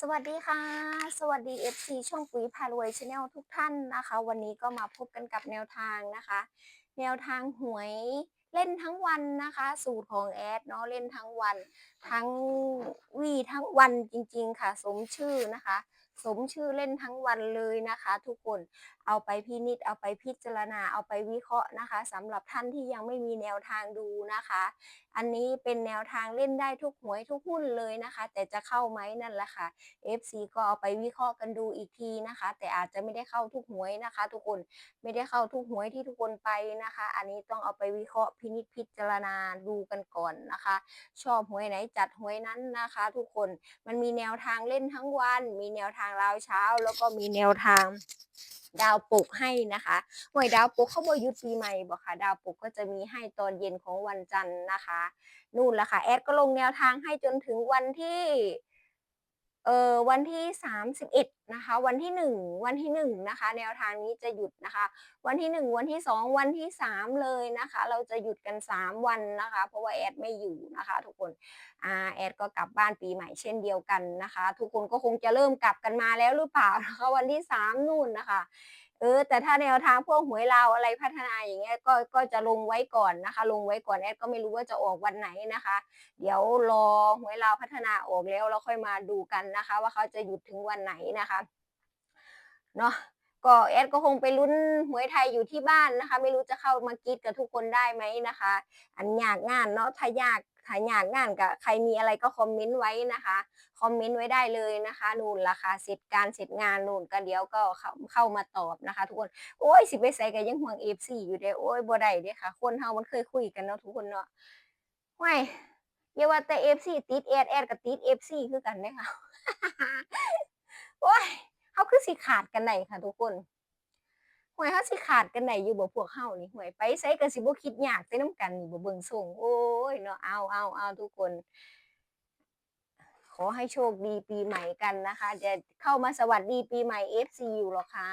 สวัสดีค่ะ สวัสดี FC ช่องปุ๋ยพารวยชาแนลทุกท่านนะคะ วันนี้ก็มาพบกันกับแนวทางนะคะ แนวทางหวยเล่นทั้งวันนะคะ สูตรของแอดเนาะเล่นทั้งวัน ทั้งวีทั้งวันจริงๆค่ะ สมชื่อนะคะ สมชื่อเล่นทั้งวันเลยนะคะ ทุกคน เอาไปพินิจเอาไปพิจารณาเอาไปวิเคราะห์นะคะสำหรับท่านที่ยังไม่มีแนวทางดูนะคะ อันนี้เป็นแนวทางเล่นได้ทุกหวยทุกหุ้นเลยนะคะ แต่จะเข้าไหมนั่นแหละค่ะ FC ก็เอาไปวิเคราะห์กันดูอีกทีนะคะ แต่อาจจะไม่ได้เข้าทุกหวยนะคะ ทุกคนไม่ได้เข้าทุกหวยที่ทุกคนไปนะคะ อันนี้ต้องเอาไปวิเคราะห์พินิจพิจารณาดูกันก่อนนะคะ ชอบหวยไหนจัดหวยนั้นนะคะ ทุกคนมันมีแนวทางเล่นทั้งวัน มีแนวทางราวเช้า แล้วก็มีแนวทาง ดาวปลุกให้นะคะหวยดาวปลุกเขาบอยุดปีใหม่บอกค่ะ ดาวปลุกก็จะมีให้ตอนเย็นของวันจันทร์นะคะ นู่นแหละค่ะ แอดก็ลงแนวทางให้จนถึงวันที่ เอ่อวันที่ 31 นะคะ วันที่ 1 วันที่ 1 นะคะ แนวทางนี้จะหยุดนะคะ วันที่ 1 วันที่ 2 วันที่ 3 เลยนะคะ เราจะหยุดกัน 3 วันนะคะ เพราะว่าแอดไม่อยู่นะคะ ทุกคนอ่าแอดก็กลับบ้านปีใหม่เช่นเดียวกันนะคะ ทุกคนก็คงจะเริ่มกลับกันมาแล้วหรือเปล่านะคะวันที่ 3 นู่นนะคะ เออแต่ถ้าแนวทางพวกหวยลาวอะไรพัฒนาอย่างเงี้ยก็ก็จะลงไว้ก่อนนะคะ ลงไว้ก่อนแอดก็ไม่รู้ว่าจะออกวันไหนนะคะ เดี๋ยวรอหวยลาวพัฒนาออกแล้วเราค่อยมาดูกันนะคะ ว่าเขาจะหยุดถึงวันไหนนะคะเนาะ ก็แอดก็คงไปลุ้นหวยไทยอยู่ที่บ้านนะคะ ไม่รู้จะเข้ามากรีดกับทุกคนได้ไหมนะคะ อันยากงานเนาะถ้ายากถ้ายากงานกับใครมีอะไรก็คอมเมนต์ไว้นะคะคอมเมนต์ไว้ได้เลยนะคะนู่นราคาเสร็จการเสร็จงานนู่นก็เดี๋ยวก็เข้าเข้ามาตอบนะคะ ทุกคนโอ้ยสิไปใส่กันยังห่วงเอฟซีอยู่เด้อโอ้ยบ่ได้เด้อค่ะ คนเฮามันเคยคุยกันเนาะทุกคนเนาะห้วยอย่าว่าแต่ FC ติดแอดแอดก็ติด FC คือกันเด้อค่ะโอ้ย คือสิขาดกันได้ค่ะ ทุกคนหวยเฮาสิขาดกันได้อยู่บ่พวกเฮานี่หวยไปไสก็สิบ่คิดยากใส่นำกันนี่บ่เบิ่งส่งโอ้ยเนาะเอาเอาเอาทุกคน ขอให้โชคดีปีใหม่กันนะคะจะเข้ามาสวัสดีปีใหม่ FC อยู่หรอคะ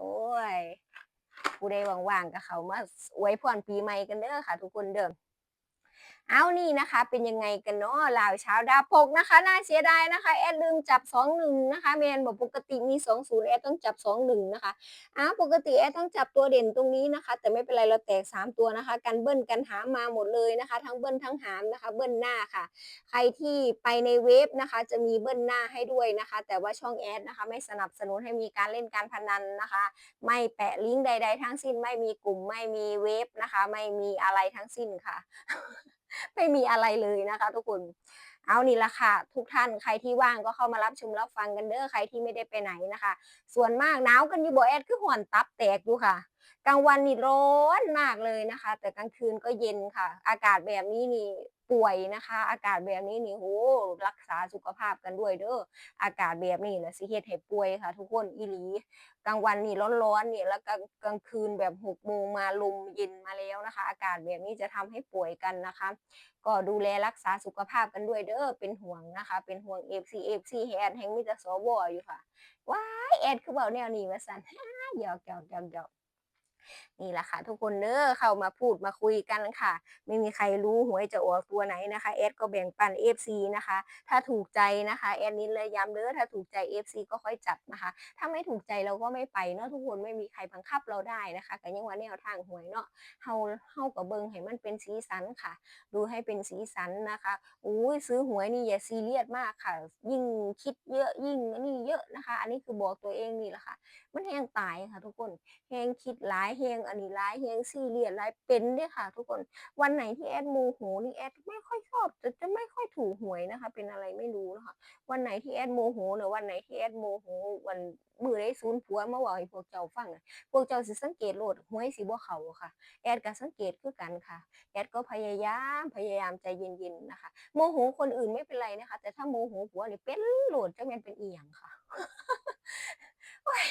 โอ้ยผู้ใดว่างๆก็เขามาอวยพรปีใหม่กันเด้อค่ะ ทุกคนเด้อ เอานี่นะคะ เป็นยังไงกันเนาะลาวเช้าดาวปกนะคะ น่าเสียดายนะคะ แอดลืมจับสองหนึ่งนะคะแมนบอกปกติมีสองศูนย์แอดต้องจับสองหนึ่งนะคะอ้าวปกติแอดต้องจับตัวเด่นตรงนี้นะคะ แต่ไม่เป็นไรเราแตกสามตัวนะคะ กันเบิ้ลกันหามมาหมดเลยนะคะ ทั้งเบิ้ลทั้งหามนะคะ เบิ้ลหน้าค่ะ ใครที่ไปในเว็บนะคะ จะมีเบิ้ลหน้าให้ด้วยนะคะ แต่ว่าช่องแอดนะคะ ไม่สนับสนุนให้มีการเล่นการพนันนะคะ ไม่แปะลิงก์ใด ๆ ทั้งสิ้น ไม่มีกลุ่มไม่มีเว็บนะคะ ไม่มีอะไรทั้งสิ้นค่ะ ไม่มีอะไรเลยนะคะ ทุกคนเอานี่ละค่ะ ทุกท่านใครที่ว่างก็เข้ามารับชมรับฟังกันเด้อใครที่ไม่ได้ไปไหนนะคะ ส่วนมากหนาวกันอยู่บ่แอดคือห่อนตับแตกอยู่ค่ะ กลางวันนี่ร้อนมากเลยนะคะ แต่กลางคืนก็เย็นค่ะ อากาศแบบนี้นี่ ป่วยนะคะ อากาศแบบนี้นี่โหรักษาสุขภาพกันด้วยเด้ออากาศแบบนี้และสิเฮ็ดให้ป่วยค่ะ ทุกคนอีหลีกลางวันนี่ร้อนๆนี่แล้วกลางกลางคืนแบบหกโมงมาลมเย็นมาแล้วนะคะ อากาศแบบนี้จะทำให้ป่วยกันนะคะ ก็ดูแลรักษาสุขภาพกันด้วยเด้อเป็นห่วงนะคะ เป็นห่วง FC FC แฮนแห่งมิตรสวอยู่ค่ะว้ายแอดคือเบาแนวนี้ว่าซั่นหยอกหยอกหยอกหยอก นี่แหละค่ะ ทุกคนเด้อเข้ามาพูดมาคุยกันค่ะ ไม่มีใครรู้หวยจะออกตัวไหนนะคะแอดก็แบ่งปัน FC นะคะ ถ้าถูกใจนะคะแอดนิดเลยย้ำเด้อถ้าถูกใจ FC ก็ค่อยจัดนะคะ ถ้าไม่ถูกใจเราก็ไม่ไปเนาะทุกคนไม่มีใครบังคับเราได้นะคะก็ยังว่าแนวทางหวยเนาะเฮาเฮากับเบิงให้มันเป็นสีสันค่ะ ดูให้เป็นสีสันนะคะอุ้ยซื้อหวยนี่อย่าซีเรียสมากค่ะ ยิ่งคิดเยอะยิ่งนี่เยอะนะคะ อันนี้คือบอกตัวเองนี่แหละค่ะ มันแห้งตายค่ะ ทุกคนแห้งคิดหลายแหงอันนี้หลายแหงซีเรียสหลายเป็นด้อค่ะ ทุกคนวันไหนที่แอดโมโหนี่แอดไม่ค่อยชอบจะจะไม่ค่อยถูกหวยนะคะ เป็นอะไรไม่รู้นะคะวันไหนที่แอดโมโหหรือวันไหนที่แอดโมโหวันมือได้ศูนย์ผัวมาเว้าให้พวกเจ้าฟังพวกเจ้าสิสังเกตโหลดหวยสิบ่เขาค่ะ แอดก็สังเกตคือกันค่ะ แอดก็พยายามพยายามใจเย็นๆนะคะ โมโหคนอื่นไม่เป็นไรนะคะ แต่ถ้าโมโหผัวนี่เป็นโหลดจักแม่นเป็นอีหยังค่ะ โอ๊ย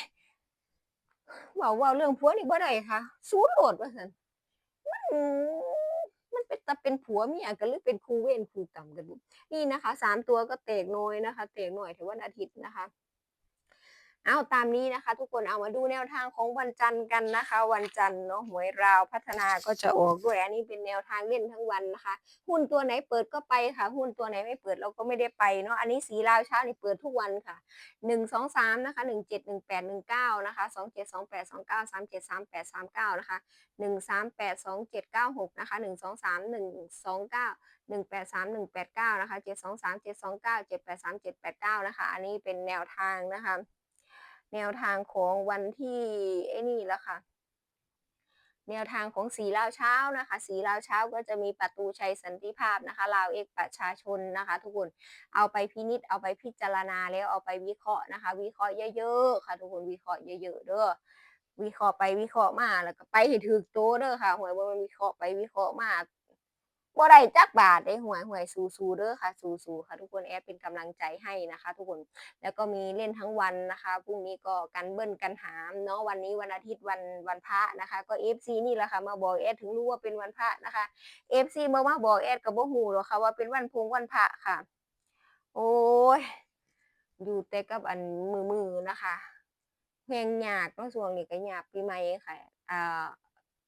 เว้าเว้าเรื่องผัวนี่บ่ได้ค่ะศูนย์โลดว่าซั่นมันมันเป็นตาเป็นผัวเมียกันหรือเป็นคู่เวรคู่กรรมกันบุนี่นะคะสามตัวก็เตกน้อยนะคะ เตกน้อยถือวันอาทิตย์นะคะ เอาตามนี้นะคะ ทุกคนเอามาดูแนวทางของวันจันทร์กันนะคะ วันจันทร์เนาะหวยราวพัฒนาก็จะออกด้วยอันนี้เป็นแนวทางเล่นทั้งวันนะคะ หุ้นตัวไหนเปิดก็ไปค่ะ หุ้นตัวไหนไม่เปิดเราก็ไม่ได้ไปเนาะอันนี้สีราวเช้านี่เปิดทุกวันค่ะหนึ่งสองสามนะคะหนึ่งเจ็ดหนึ่งแปดหนึ่งเก้านะคะสองเจ็ดสองแปดสองเก้าสามเจ็ดสามแปดสามเก้านะคะหนึ่งสามแปดสองเจ็ดเก้าหกนะคะหนึ่งสองสามหนึ่งสองเก้าหนึ่งแปดสามหนึ่งแปดเก้านะคะเจ็ดสองสามเจ็ดสองเก้าเจ็ดแปดสามเจ็ดแปดเก้านะคะ อันนี้เป็นแนวทางนะคะ แนวทางของวันที่ไอ้นี่แล้วค่ะ แนวทางของสีลาวเช้านะคะ สีลาวเช้าก็จะมีประตูชัยสันติภาพนะคะ ลาวเอกประชาชนนะคะ ทุกคนเอาไปพินิจเอาไปพิจารณาแล้วเอาไปวิเคราะห์นะคะ วิเคราะห์เยอะๆค่ะ ทุกคนวิเคราะห์เยอะๆเด้อวิเคราะห์ไปวิเคราะห์มาแล้วก็ไปให้ถึกโตเด้อค่ะหวยว่ามันวิเคราะห์ไปวิเคราะห์มา บ่ได้จักบาทได้หวยหวยสู้ๆเด้อค่ะ สู้ๆค่ะ ทุกคนแอดเป็นกำลังใจให้นะคะ ทุกคนแล้วก็มีเล่นทั้งวันนะคะพรุ่งนี้ก็กันเบิ้ลกันหามเนาะวันนี้วันอาทิตย์วันวันพระนะคะ ก็ FC นี่แหละค่ะ มาบอกแอดถึงรู้ว่าเป็นวันพระนะคะ FC มาว่าบอกแอดกับบ่ฮู้หรอกค่ะว่าเป็นวันพงวันพระค่ะ โอ้ยอยู่แต่กับอันมือมือๆนะคะเพลงยากเนาะช่วงนี้ก็ยากปีใหม่ค่ะอ่า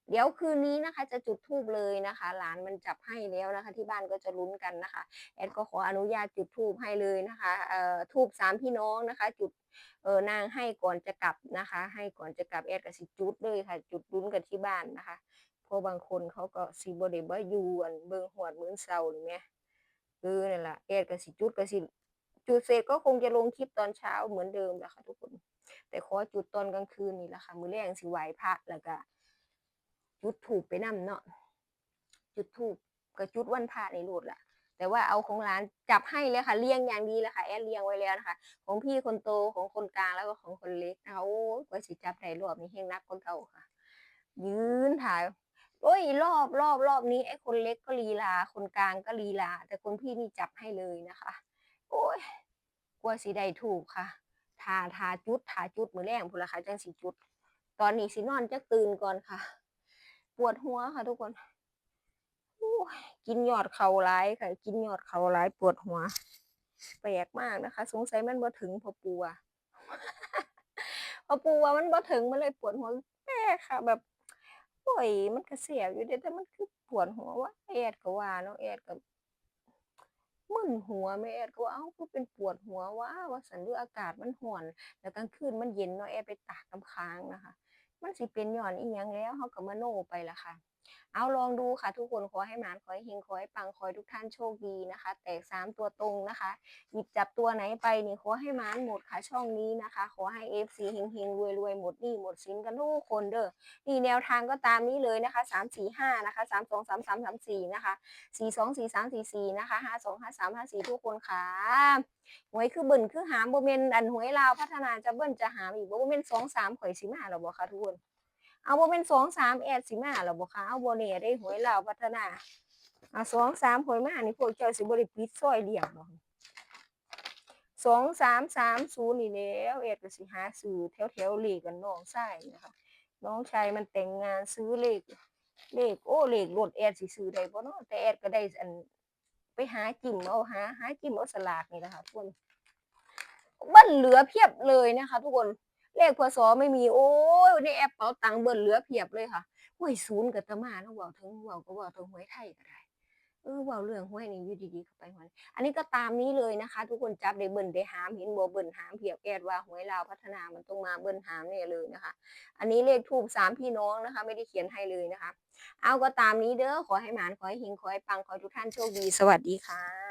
เดี๋ยวคืนนี้นะคะ จะจุดธูปเลยนะคะหลานมันจับให้แล้วนะคะ ที่บ้านก็จะลุ้นกันนะคะแอดก็ขออนุญาตจุดธูปให้เลยนะคะเอ่อธูปสามพี่น้องนะคะ จุดเออนางให้ก่อนจะกลับนะคะ ให้ก่อนจะกลับแอดก็สิจุดเลยค่ะ จุดลุ้นกันที่บ้านนะคะเพราะบางคนเขาก็สิบ่ได้บ่อยู่อันเบิ่งหวดมื้อเช้านี่แหมเออนั่นล่ะแอดก็สิจุดก็สิจุดเสร็จก็คงจะลงคลิปตอนเช้าเหมือนเดิมแหละค่ะทุกคน แต่ขอจุดตอนกลางคืนนี่แหละค่ะ มือแลงสิไหวพระแล้วก็ จุดธูปไปนำเนาะจุดธูปก็จุดวันพระนี่โลดละแต่ว่าเอาของร้านจับให้เลยค่ะเรียงอย่างดีเลยค่ะแอดเรียงไว้แล้วนะคะ ของพี่คนโตของคนกลางแล้วก็ของคนเล็กนะคะโอ้กว่าสิจับได้รอบนี้แฮงนักกว่าเก่าค่ะ ยืนถ่ายโอ้ยรอบรอบรอบนี้ไอ้คนเล็กก็ลีลา คนกลางก็ลีลา แต่คนพี่นี่จับให้เลยนะคะ โอ้ยกว่าสิได้ถูกค่ะ ทาทาจุดทาจุดมือแรงพุ่นล่ะค่ะจังสิจุด ตอนนี้สินอนจักตื่นก่อนค่ะ ปวดหัวค่ะทุกคนกินยอดเขาหลายค่ะ กินยอดเขาหลายปวดหัว แปลกมากนะคะ สงสัยมันบ่ถึงพอปู่อะพอปูว่ามันบ่ถึงมันเลยปวดหัวแปลกค่ะ แบบโอ้ยมันก็แซ่บอยู่เดะแต่มันคือปวดหัววะแอดก็ว่าเนาะแอดก็มึนหัวแม่แอดก็ว่าเอ้าคือเป็นปวดหัววะว่าซั่นหรืออากาศมันร้อนแล้วกลางคืนมันเย็นเนาะแอดไปตากน้ำค้างนะคะ มันสิเป็นย้อนอีหยังแล้วเขาก็มโนไปล่ะค่ะ เอาลองดูค่ะทุกคนขอให้หมานขอให้เฮงขอให้ปังขอให้ทุกท่านโชคดีนะคะ แตกสามตัวตรงนะคะ หยิบจับตัวไหนไปนี่ขอให้หมานหมดค่ะช่องนี้นะคะ ขอให้ FC เฮงๆรวยๆหมดหนี้หมดสินกันทุกคนเด้อนี่แนวทางก็ตามนี้เลยนะคะ3 4 5นะคะ3 2 3 3 3 4นะคะ4 2 4 3 4 4นะคะ5 2 5 3 5 4ทุกคนค่ะหวยคือเบิ่นคือหามโบ่แม่นอันหวยลาวพัฒนาจะเบิ่นจะหามอีกโบ่แม่น2 3ข่อยสิมาแล้วบ่คะทุกคน เอาบ่เป็นสองสามแอดสิมาแล้วบ่คะเอาบ่แน่ได้หวยลาพัฒนาเอาสองสามหวยมานี่พวกเจ้าสิบ่ได้ปิดซอยเลี้ยงบ่สองสามสามศูนย์นี่แล้วแอดก็สิหาซื้อแถวแถวเลขกันน้องชายนะคะน้องชายมันแต่งงานซื้อเลขเลขโอ้เลขรถแอดสิซื้อได้บ่เนาะแต่แอดก็ได้อันไปหาจิ้มเอาหาหาจิ้มเอาสลากนี่แหละค่ะทุกคนบิ้ลเหลือเพียบเลยนะคะ ทุกคน เลขพศไม่มี โอ้ยในแอปเป๋าตังค์เบิ่นเหลือเพียบเลยค่ะหวยศูนย์กับตะมาแล้วว้าถึงว้าก็ว้าถึงหวยไทยก็ได้เออว้าเรื่องหวยนี่อยู่ดีๆเข้าไปหวยอันนี้ก็ตามนี้เลยนะคะ ทุกคนจับได้เบิ่นได้หามเห็นบ่เบิ่นหามเพียบแอดว่าหวยลาวพัฒนามันต้องมาเบิ่นหามแน่เลยนะคะ อันนี้เลขทูบสามพี่น้องนะคะ ไม่ได้เขียนให้เลยนะคะ เอาก็ตามนี้เด้อขอให้หมานขอให้เฮงขอให้ปังขอทุกท่านโชคดีสวัสดีค่ะ